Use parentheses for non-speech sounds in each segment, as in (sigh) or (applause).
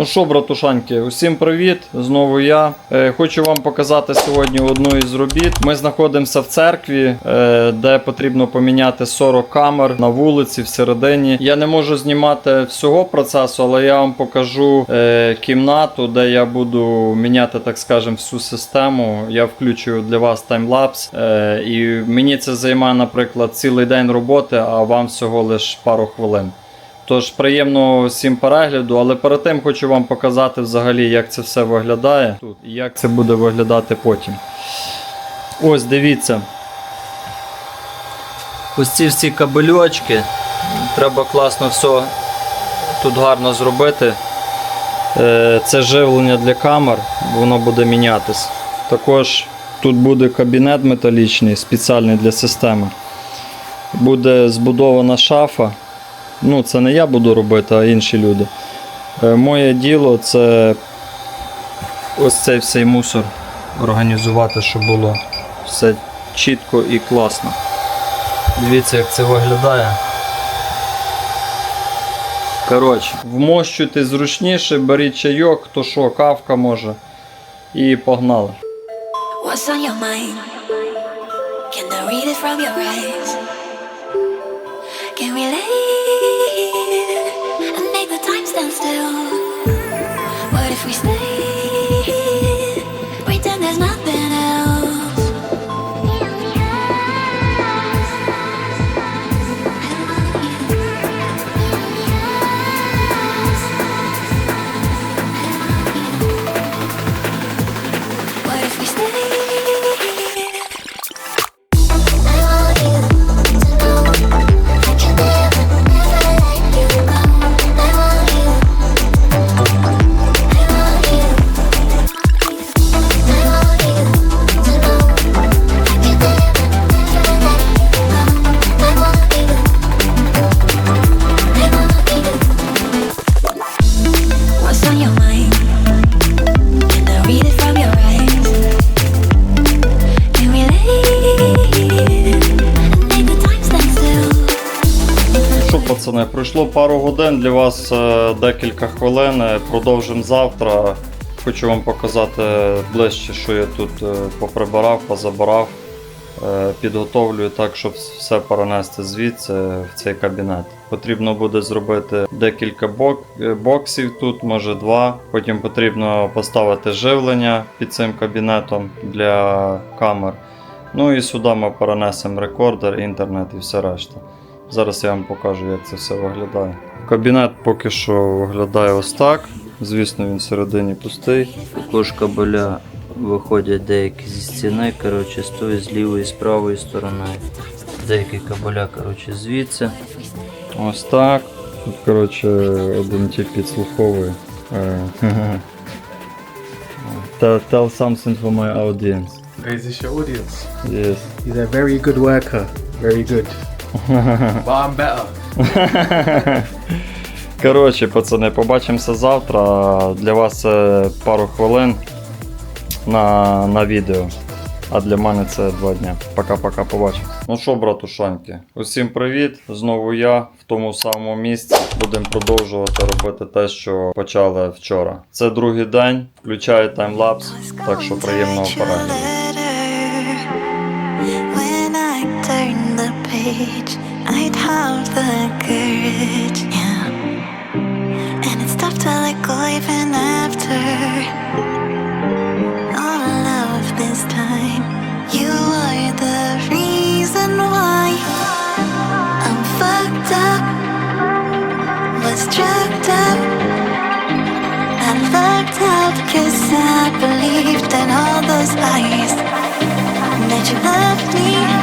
Ну що, братушанки, усім привіт! Знову я. Е, хочу вам показати сьогодні одну із робіт. Ми знаходимося в церкві, е, де потрібно поміняти 40 камер на вулиці всередині. Я не можу знімати всього процесу, але я вам покажу е, кімнату, де я буду міняти, так скажем, всю систему. Я включую для вас таймлапс. Е, і мені це займає, наприклад, цілий день роботи, а вам всього лише пару хвилин. Тож приємного всім перегляду, але перед тим хочу вам показати взагалі, як це все виглядає тут і як це буде виглядати потім. Ось дивіться. Ось ці всі кабельочки. Треба класно все тут гарно зробити. Е, Це живлення для камер, воно буде мінятись. Також тут буде кабінет металічний, спеціальний для системи. Буде збудована шафа. Ну, це не я буду робити, а інші люди. Е, Моє діло це ось цей всей мусор організувати, щоб було все чітко і класно. Дивіться, як це виглядає. Коротше, вмощуйте зручніше, беріть чайок, хто що, кавка може. І погнали. What's on your mind? Can I read it from your eyes? Can we leave пацани, пройшло пару годин для вас е, декілька хвилин. Е, Продовжимо завтра. Хочу вам показати ближче, що я тут е, поприбирав, позабирав. Е, Підготовлюю так, щоб все перенести звідси в цей кабінет. Потрібно буде зробити декілька бок, е, боксів тут, може два. Потім потрібно поставити живлення під цим кабінетом для камер. Ну і сюди ми перенесемо рекордер, інтернет і все решта. Зараз я вам покажу, як це все виглядає. Кабінет поки що виглядає ось так. Звісно, він всередині пустий. Також кабеля виходять деякі зі стіни, коротше, з тої, з лівої, з правої сторони. Деякі кабеля, коротше, звідси. Ось так. Тут, коротше, один тип підслуховує. Е, (laughs) Tell tell something for my audience. Is this your audience? Yes. He's a very good worker. Very good. (laughs) but I'm better. Коротше, пацани, побачимося завтра. Для вас пару хвилин на, на відео. А для мене це два дня. Пока-пока, побачимось. Ну що, братушанки, усім привіт. Знову я в тому самому місці. Будемо продовжувати робити те, що почали вчора. Це другий день, включаю таймлапс, так що приємного перегляду. This time. You are the reason why I'm fucked up, was drugged up. I looked up cause I believed in all those lies that you loved me.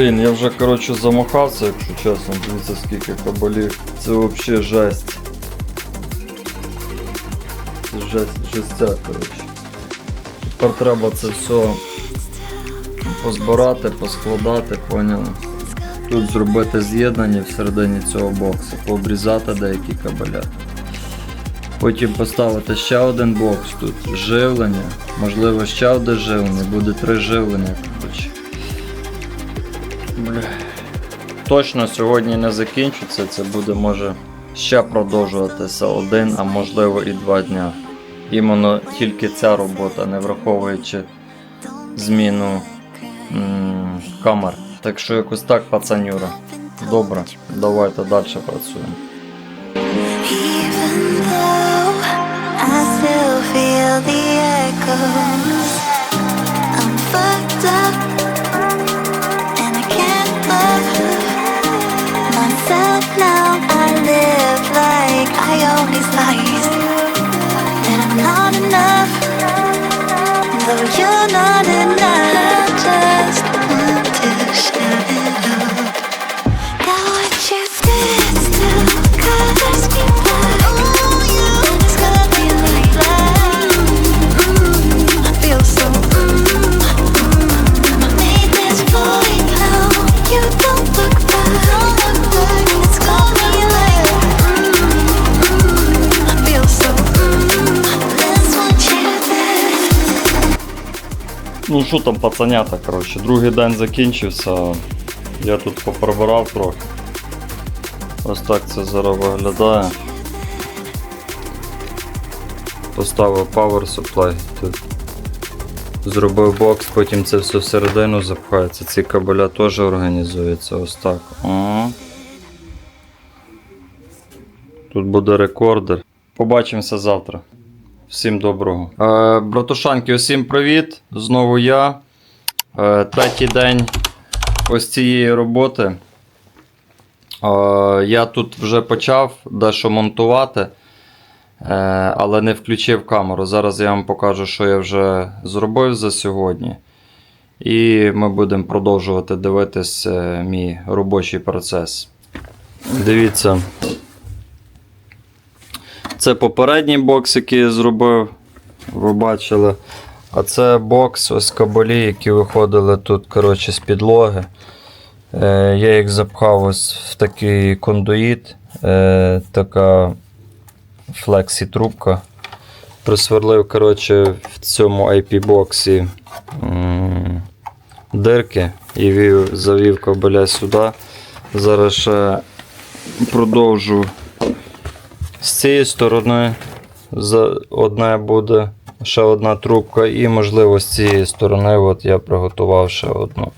Блін, я вже коротше замахався, якщо чесно, дивіться скільки кабелів. Це взагалі жесть. Це жесть, жестя, коротше. Тепер треба це все позбирати, поскладати, поняли. Тут зробити з'єднання всередині цього боксу, пообрізати деякі кабеля. Потім поставити ще один бокс тут, живлення, можливо ще одне живлення, буде три живлення, Точно сьогодні не закінчиться, це буде може ще продовжуватися один, а можливо і два дня. Іменно тільки ця робота, не враховуючи зміну м, камер. Так що якось так, пацанюра. Добре, давайте далі працюємо. Even though I still feel the echoes, Though Ну що там, пацанята, коротше, другий день закінчився. Я тут поприбирав трохи. Ось так це зараз виглядає. Поставив Power Supply тут. Зробив бокс, потім це все всередину запхається. Ці кабеля теж організуються ось так. О. Тут буде рекордер. Побачимося завтра. Всім доброго. Е, братушанки, усім привіт. Знову я. Е, третій день ось цієї роботи. Е, я тут вже почав дещо монтувати, е, але не включив камеру. Зараз я вам покажу, що я вже зробив за сьогодні. І ми будемо продовжувати дивитись е, мій робочий процес. Дивіться. Це попередній бокс, який я зробив, ви бачили. А це бокс, ось кабелі, які виходили тут коротше, з підлоги. Е, я їх запхав ось в такий кондуїт, е, така флексі-трубка. Присверлив коротше, в цьому IP-боксі дирки і вів, завів кабеля сюди. Зараз ще продовжу з цієї сторони одне буде ще одна трубка, і, можливо, з цієї сторони от я приготував ще одну.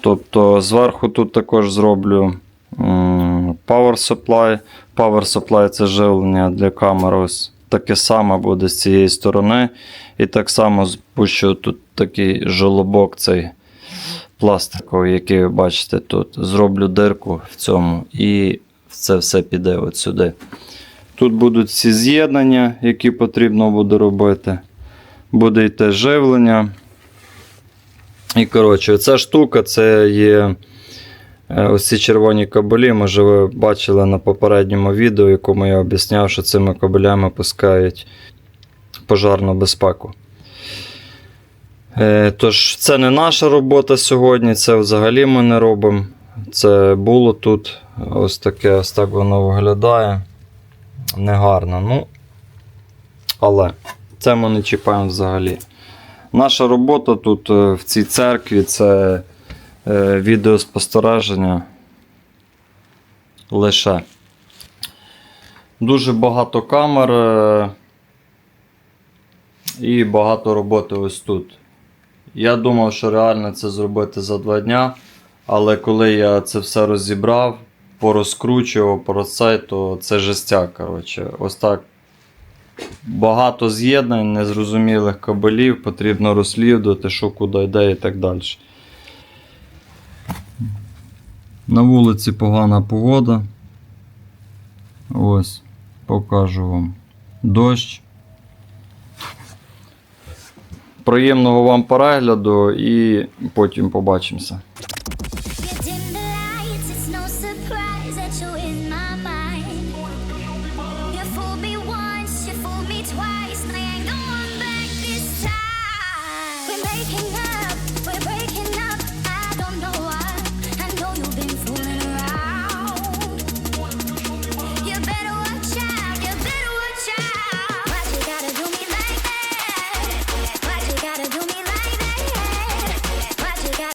Тобто зверху тут також зроблю Power Supply. Power Supply це живлення для камер. Ось таке саме буде з цієї сторони. І так само спущу тут такий жолобок цей пластиковий, який ви бачите тут. Зроблю дирку в цьому і це все піде от сюди. Тут будуть всі з'єднання, які потрібно буде робити. Буде йти живлення. І коротше, ця штука це є е, ось ці червоні кабелі. Може, ви бачили на попередньому відео, якому я об'ясняв, що цими кабелями пускають пожарну безпеку. Е, Тож, це не наша робота сьогодні, це взагалі ми не робимо. Це було тут. Ось таке, ось так воно виглядає. Негарно. Ну, але це ми не чіпаємо взагалі. Наша робота тут е, в цій церкві це е, відеоспостереження лише. Дуже багато камер е, і багато роботи ось тут. Я думав, що реально це зробити за два дня, але коли я це все розібрав, порозкручував це, то це жестяк. Коротше. Ось так багато з'єднань, незрозумілих кабелів, потрібно розслідувати, що куди йде і так далі. На вулиці погана погода. Ось, покажу вам дощ. Приємного вам перегляду і потім побачимося. surprised that you're in my mind.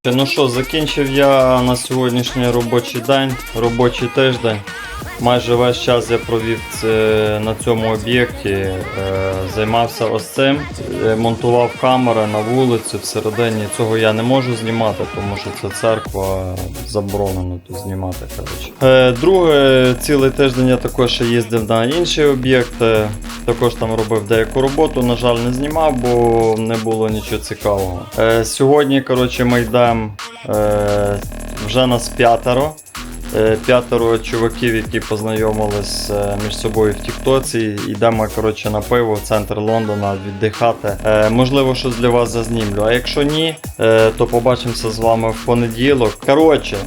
Ну що, закінчив я на сьогоднішній робочий день, робочий тиждень. Майже весь час я провів це, на цьому об'єкті, е, займався ось цим, е, монтував камери на вулиці всередині. Цього я не можу знімати, тому що це церква заборонено тут знімати. Коротше. Е, друге, цілий тиждень я також їздив на інші об'єкти. Також там робив деяку роботу. На жаль, не знімав, бо не було нічого цікавого. Сьогодні, коротше, ми йдемо вже нас п'ятеро. Е, П'ятеро чуваків, які познайомились е, між собою в Тіктоці. Йдемо коротше, на пиво в центр Лондона віддихати. Е, можливо, щось для вас зазнімлю. А якщо ні, то побачимося з вами в понеділок. Коротше,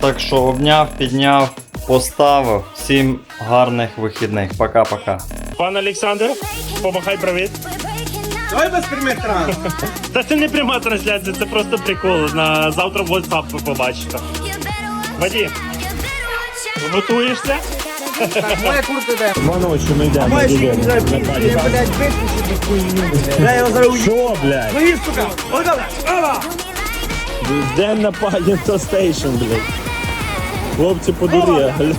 так що обняв, підняв, поставив. Всім гарних вихідних. Пока-пока. Пан Олександр, помахай привіт. Давай без прямих тран. (laughs) Та це не пряма трансляція, це просто прикол. На завтра в WhatsApp ви побачите. Вадим, готуєшся? Моя куртка де? Два не ми йдемо. Моя ще не блядь, виключити хуйню. Бля, я зараз уїду. Що, блядь? Ну, сука. Ой, добре. Ава! День на Палінто Стейшн, блядь. Хлопці подурі, бля.